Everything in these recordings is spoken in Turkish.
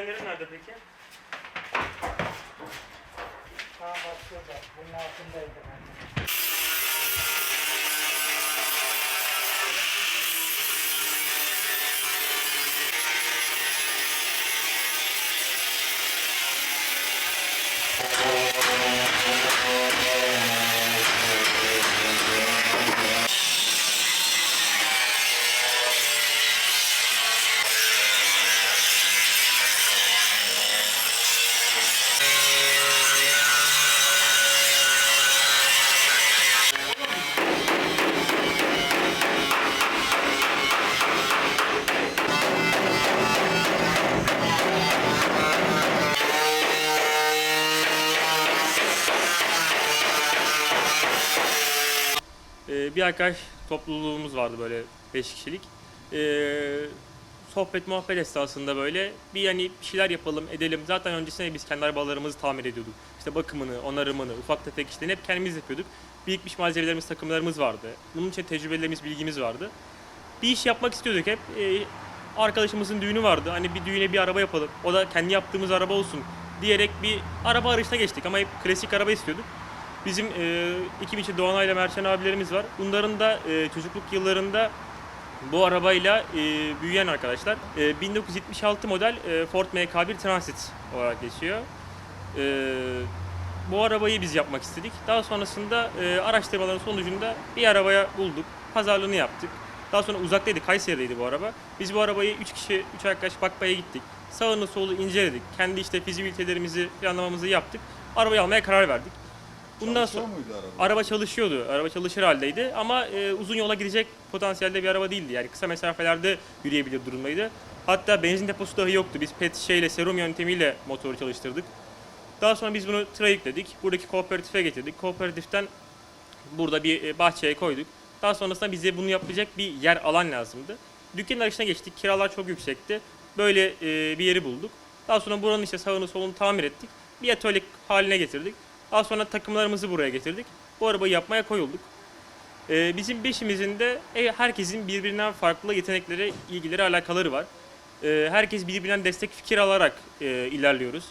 Benim eldivenlerim nerede peki? Tamam bak şurada. Bunun altındaydı bir arkadaş topluluğumuz vardı böyle 5 kişilik. Ee, sohbet muhabbet esnasında böyle bir yani bir şeyler yapalım edelim. Zaten öncesinde biz kendi arabalarımızı tamir ediyorduk. İşte bakımını, onarımını, ufak tefek işlerini hep kendimiz yapıyorduk. Birikmiş malzemelerimiz, takımlarımız vardı. Bunun için tecrübelerimiz, bilgimiz vardı. Bir iş yapmak istiyorduk hep. Ee, arkadaşımızın düğünü vardı. Hani bir düğüne bir araba yapalım. O da kendi yaptığımız araba olsun diyerek bir araba arayışına geçtik ama hep klasik araba istiyorduk. Bizim e, ekip içi Doğanay ile Mercan abilerimiz var. Bunların da e, çocukluk yıllarında bu arabayla e, büyüyen arkadaşlar. E, 1976 model e, Ford MK1 Transit olarak geçiyor. E, bu arabayı biz yapmak istedik. Daha sonrasında e, araştırmaların sonucunda bir arabaya bulduk. Pazarlığını yaptık. Daha sonra uzaktaydı, Kayseri'deydi bu araba. Biz bu arabayı 3 kişi, 3 arkadaş bakmaya gittik. Sağını solu inceledik. Kendi işte fizibilitelerimizi, planlamamızı yaptık. Arabayı almaya karar verdik. Bundan sonra araba? araba çalışıyordu. Araba çalışır haldeydi ama e, uzun yola gidecek potansiyelde bir araba değildi. Yani kısa mesafelerde yürüyebilir durumdaydı. Hatta benzin deposu dahi yoktu. Biz pet şişeyle, serum yöntemiyle motoru çalıştırdık. Daha sonra biz bunu tıra yükledik. Buradaki kooperatife getirdik. Kooperatiften burada bir e, bahçeye koyduk. Daha sonrasında bize bunu yapacak bir yer alan lazımdı. Dükkanın arayışına geçtik. Kiralar çok yüksekti. Böyle e, bir yeri bulduk. Daha sonra buranın işte sağını solunu tamir ettik. Bir atölye haline getirdik. Daha sonra takımlarımızı buraya getirdik. Bu arabayı yapmaya koyulduk. E, bizim beşimizin de e, herkesin birbirinden farklı yetenekleri, ilgileri, alakaları var. E, herkes birbirinden destek fikir alarak e, ilerliyoruz.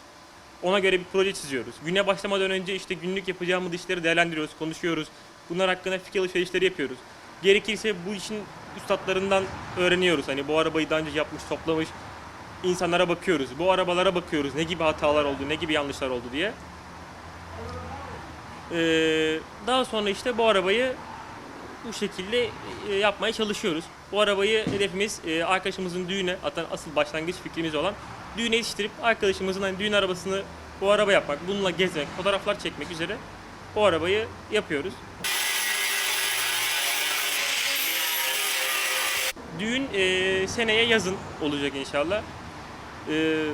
Ona göre bir proje çiziyoruz. Güne başlamadan önce işte günlük yapacağımız işleri değerlendiriyoruz, konuşuyoruz. Bunlar hakkında fikir alışverişleri yapıyoruz. Gerekirse bu işin üstadlarından öğreniyoruz. Hani bu arabayı daha önce yapmış, toplamış insanlara bakıyoruz. Bu arabalara bakıyoruz. Ne gibi hatalar oldu, ne gibi yanlışlar oldu diye. Ee, daha sonra işte bu arabayı bu şekilde e, yapmaya çalışıyoruz. Bu arabayı hedefimiz e, arkadaşımızın düğüne, hatta asıl başlangıç fikrimiz olan düğüne yetiştirip arkadaşımızın hani düğün arabasını bu araba yapmak, bununla gezmek, fotoğraflar çekmek üzere bu arabayı yapıyoruz. Düğün e, seneye yazın olacak inşallah. E,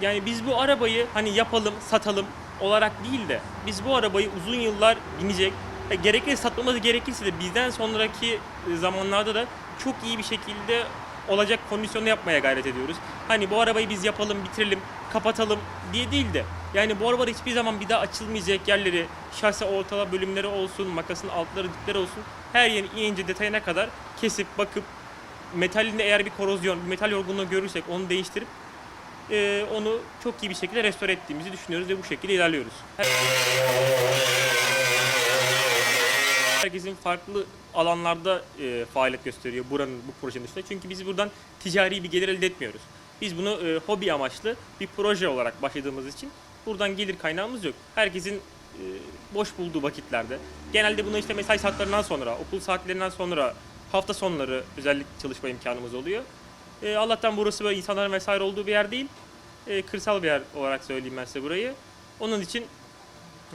yani biz bu arabayı hani yapalım, satalım olarak değil de biz bu arabayı uzun yıllar binecek, e, gerekirse satmamız gerekirse de bizden sonraki e, zamanlarda da çok iyi bir şekilde olacak kondisyonu yapmaya gayret ediyoruz. Hani bu arabayı biz yapalım, bitirelim, kapatalım diye değil de yani bu arabada hiçbir zaman bir daha açılmayacak yerleri, şase ortala bölümleri olsun, makasın altları dipleri olsun her yerin ince detayına kadar kesip bakıp metalinde eğer bir korozyon, bir metal yorgunluğu görürsek onu değiştirip e, onu çok iyi bir şekilde restore ettiğimizi düşünüyoruz ve bu şekilde ilerliyoruz. Her- Herkesin farklı alanlarda e, faaliyet gösteriyor buranın bu projenin dışında. Çünkü biz buradan ticari bir gelir elde etmiyoruz. Biz bunu e, hobi amaçlı bir proje olarak başladığımız için buradan gelir kaynağımız yok. Herkesin e, boş bulduğu vakitlerde, genelde bunu işte mesai saatlerinden sonra, okul saatlerinden sonra, hafta sonları özellikle çalışma imkanımız oluyor. E, Allah'tan burası böyle insanların vesaire olduğu bir yer değil. E, kırsal bir yer olarak söyleyeyim ben size burayı. Onun için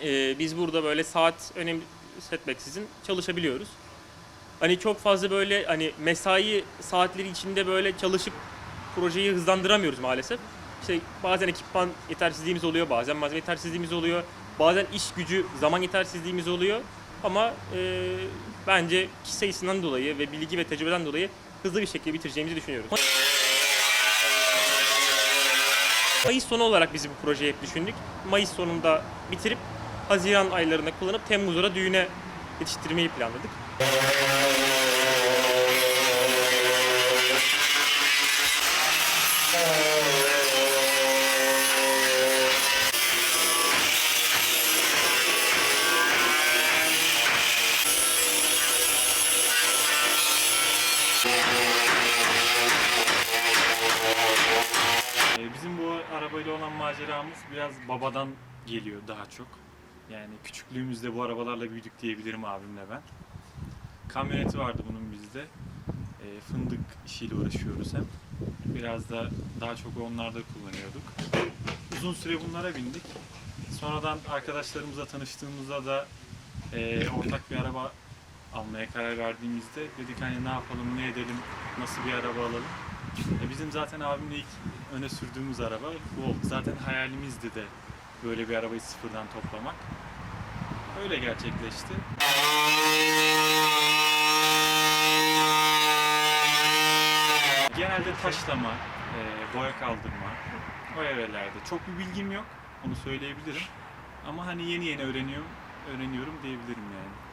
e, biz burada böyle saat önemli setmeksizin çalışabiliyoruz. Hani çok fazla böyle hani mesai saatleri içinde böyle çalışıp projeyi hızlandıramıyoruz maalesef. İşte bazen ekipman yetersizliğimiz oluyor, bazen malzeme yetersizliğimiz oluyor, bazen iş gücü, zaman yetersizliğimiz oluyor. Ama e, bence kişi sayısından dolayı ve bilgi ve tecrübeden dolayı hızlı bir şekilde bitireceğimizi düşünüyoruz. Mayıs sonu olarak biz bu projeyi hep düşündük. Mayıs sonunda bitirip Haziran aylarında kullanıp Temmuz'da düğüne yetiştirmeyi planladık. Ee, bizim bu arabayla olan maceramız biraz babadan geliyor daha çok. Yani küçüklüğümüzde bu arabalarla büyüdük diyebilirim abimle ben. Kamyoneti vardı bunun bizde. E, fındık işiyle uğraşıyoruz hem. Biraz da daha çok onlarda kullanıyorduk. Uzun süre bunlara bindik. Sonradan arkadaşlarımızla tanıştığımızda da e, ortak bir araba almaya karar verdiğimizde dedik hani ne yapalım, ne edelim, nasıl bir araba alalım. E, bizim zaten abimle ilk öne sürdüğümüz araba bu oldu. Zaten hayalimizdi de böyle bir arabayı sıfırdan toplamak. Öyle gerçekleşti. Genelde taşlama, e, boya kaldırma, o evrelerde. Çok bir bilgim yok, onu söyleyebilirim. Ama hani yeni yeni öğreniyorum, öğreniyorum diyebilirim yani.